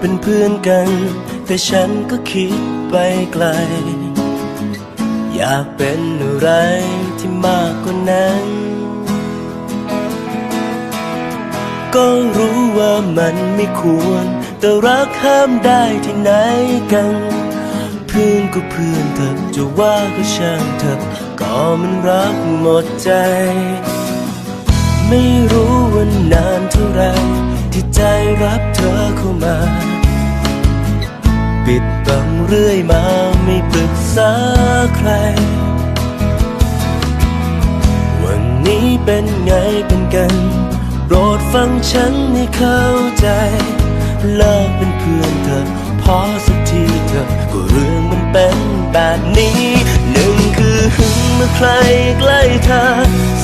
เป็นเพื่อนกัน แต่ฉันก็คิดไปไกล อยากเป็นอะไรที่มากกว่านั้น ก็รู้ว่ามันไม่ควร แต่รักห้ามได้ที่ไหนกัน เพื่อนก็เพื่อนเถอะจะว่าก็ช่างเถอะก็มันรักหมดใจ ไม่รู้ว่านานเท่าไรที่ใจรับเธอเข้ามา ปิดบังเรื่อยมาไม่ปรึกษาใคร วันนี้เป็นไงเป็นกัน โปรดฟังฉันให้เข้าใจ เลิกเป็นเพื่อนเธอพอสักทีเถอก็เรื่องมันเป็นแบบนี้หนึ่งคือหึงเมื่อใครใกล้เธอ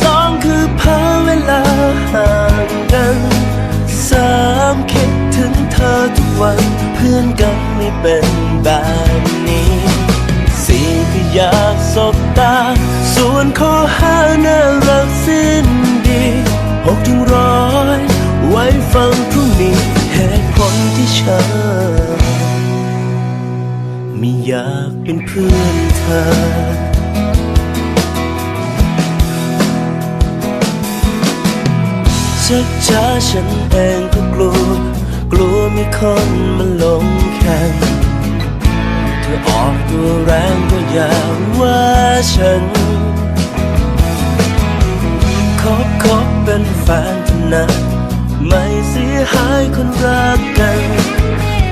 สองคือพอเวลาห่างกันสามคิดถึงเธอทุกวันเพื่อนกัน เป็นแบบนี้สี่ก็อยากสบตา ส่วนข้อห้าน่ารักสิ้นดีหกถึงร้อยไว้ฟังพรุ่งนี้เหตุผลที่ฉันไม่อยากเป็นเพื่อนเธอชักช้าฉันเองก็กลัว กลัวมีคนมาลงแข่ง ออกตัวแรงก็อย่าว่าฉันคบคบเป็นแฟนเถอะนะ ไม่เสียหายคนรักกัน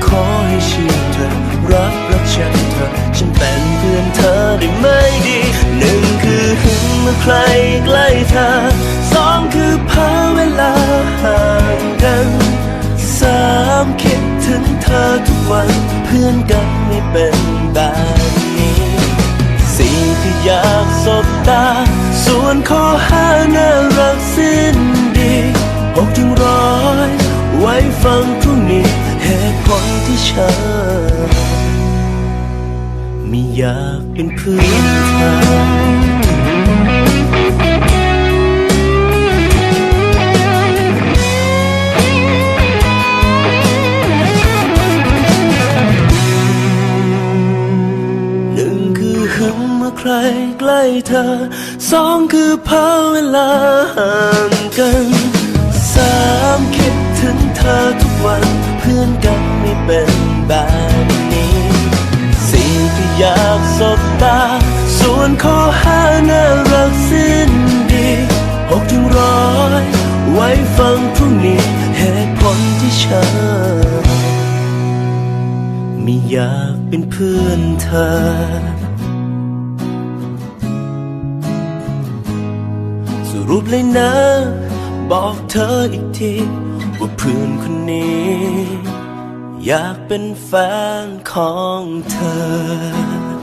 ขอให้เชื่อเธอรักรักฉันเธอ ฉันเป็นเพื่อนเธอได้ไหมดี หนึ่งคือหึงเมื่อใครใกล้ อยากเป็นเพื่อนเธอใครใกล้เธอ สองคือพาเวลา ข้อห้าน่ารักสิ้นดีหกถึงร้อยไว้ฟังพรุ่งนี้เหตุผลที่ฉันไม่อยากเป็นเพื่อนเธอ สรุปเลยนะ บอกเธออีกทีว่าเพื่อนคนนี้ อยากเป็นแฟนของเธอ